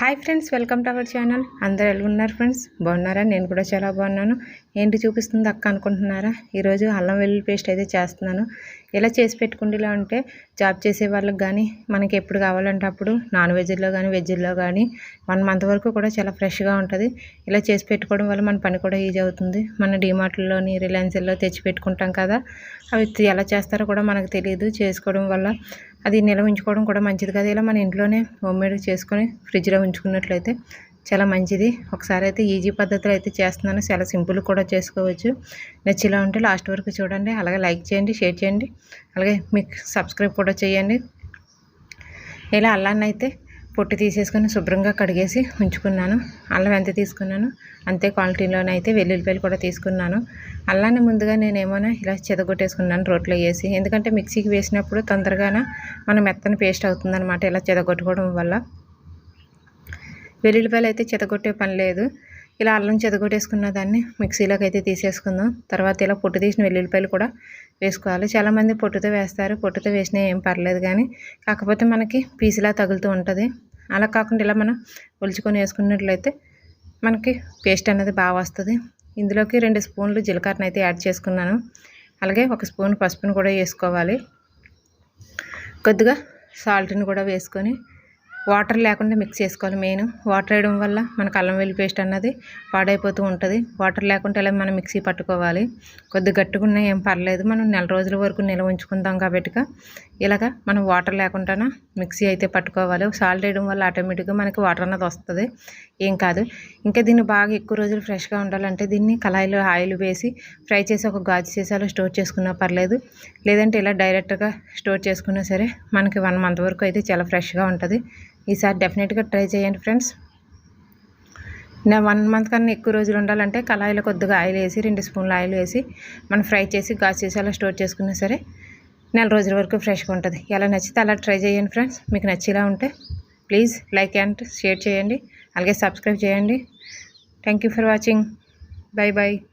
Hi friends welcome to our channel. అందరు ఎలా ఉన్నారు ఫ్రెండ్స్? బాగున్నారా? నేను కూడా చాలా బాగున్నాను. ఏంటి చూపిస్తుంది అక్క అనుకుంటున్నారా? ఈరోజు అల్లం వెల్లుల్లి పేస్ట్ అయితే చేస్తున్నాను. ఇలా చేసి పెట్టుకుండేలా ఉంటే జాబ్ చేసే వాళ్ళకి కానీ మనకి ఎప్పుడు కావాలంటే అప్పుడు నాన్ వెజ్లో కానీ వెజ్లో కానీ వన్ మంత్ వరకు కూడా చాలా ఫ్రెష్గా ఉంటుంది. ఇలా చేసి పెట్టుకోవడం వల్ల మన పని కూడా ఈజీ అవుతుంది. మన డిమార్ట్లలోని రిలయన్స్లో తెచ్చి పెట్టుకుంటాం కదా. అవి ఎలా చేస్తారో కూడా మనకు తెలియదు చేసుకోవడం వల్ల అది నిల్వ ఉంచుకోవడం కూడా మంచిది కదా. ఇలా మన ఇంట్లోనే హోమ్మేడ్ చేసుకొని ఫ్రిడ్జ్లో ఉంచుకున్నట్లయితే చాలా మంచిది. ఒకసారి అయితే ఈజీ పద్ధతిలో అయితే చేస్తున్నాను. చాలా సింపుల్ కూడా చేసుకోవచ్చు. నచ్చిలా ఉంటే లాస్ట్ వరకు చూడండి. అలాగే లైక్ చేయండి షేర్ చేయండి. అలాగే మీకు సబ్స్క్రైబ్ కూడా చేయండి. ఇలా అల్లాన్ని అయితే పొట్టు తీసేసుకొని శుభ్రంగా కడిగేసి ఉంచుకున్నాను. అల్లం ఎంత తీసుకున్నాను అంతే క్వాలిటీలోనే అయితే వెల్లుల్లిపాయలు కూడా తీసుకున్నాను. అల్లాన్ని ముందుగా నేను ఇలా చెదగొట్టేసుకున్నాను రోట్లో వేసి. ఎందుకంటే మిక్సీకి వేసినప్పుడు తొందరగాన మన మెత్తని పేస్ట్ అవుతుందన్నమాట ఇలా చెదగొట్టుకోవడం వల్ల. వెల్లుల్లిపాయలు అయితే చెదగొట్టే పని లేదు. ఇలా అల్లం చెదగొట్టేసుకున్న దాన్ని మిక్సీలోకి అయితే తీసేసుకుందాం. తర్వాత ఇలా పొట్టు తీసిన వెల్లుల్లిపాయలు కూడా వేసుకోవాలి. చాలామంది పొట్టుతో వేస్తారు. పొట్టుతో వేసినా ఏం పర్లేదు కానీ కాకపోతే మనకి పీసులా తగులుతూ ఉంటుంది. అలా కాకుండా ఇలా మనం ఒలుచుకొని వేసుకున్నట్లయితే మనకి పేస్ట్ అనేది బాగా వస్తుంది. ఇందులోకి రెండు స్పూన్లు జీలకర్రను అయితే యాడ్ చేసుకున్నాను. అలాగే ఒక స్పూన్ పసుపును కూడా వేసుకోవాలి. కొద్దిగా సాల్ట్ని కూడా వేసుకొని వాటర్ లేకుండా మిక్స్ చేసుకోవాలి మెయిన్. వాటర్ వేయడం వల్ల మనకు అల్లం వెల్లి పేస్ట్ అన్నది పాడైపోతూ ఉంటుంది. వాటర్ లేకుండా ఇలా మనం మిక్సీ పట్టుకోవాలి. కొద్దిగా గట్టుకున్నా ఏం పర్లేదు. మనం నెల రోజుల వరకు నిల్వ ఉంచుకుందాం కాబట్టి ఇలాగ మనం వాటర్ లేకుండా మిక్సీ అయితే పట్టుకోవాలి. సాల్ట్ వేయడం వల్ల ఆటోమేటిక్గా మనకి వాటర్ అన్నది వస్తుంది. ఏం కాదు. ఇంకా దీన్ని బాగా ఎక్కువ రోజులు ఫ్రెష్గా ఉండాలంటే దీన్ని కళాయిలో ఆయిల్ వేసి ఫ్రై చేసి ఒక గాజు సీసాలో స్టోర్ చేసుకున్నా పర్లేదు. లేదంటే ఇలా డైరెక్ట్గా స్టోర్ చేసుకున్నా సరే మనకి వన్ మంత్ వరకు అయితే చాలా ఫ్రెష్గా ఉంటుంది. ఈసారి డెఫినెట్గా ట్రై చేయండి ఫ్రెండ్స్. నా వన్ మంత్ కన్నా ఎక్కువ రోజులు ఉండాలంటే కళాయిలో కొద్దిగా ఆయిల్ వేసి రెండు స్పూన్లు ఆయిల్ వేసి మనం ఫ్రై చేసి గాజు అలా స్టోర్ చేసుకున్నా సరే నెల రోజుల వరకు ఫ్రెష్గా ఉంటుంది. ఎలా నచ్చితే అలా ట్రై చేయండి ఫ్రెండ్స్. మీకు నచ్చేలా ఉంటే ప్లీజ్ లైక్ అండ్ షేర్ చేయండి. అలాగే సబ్స్క్రైబ్ చేయండి. Thank you for watching. Bye bye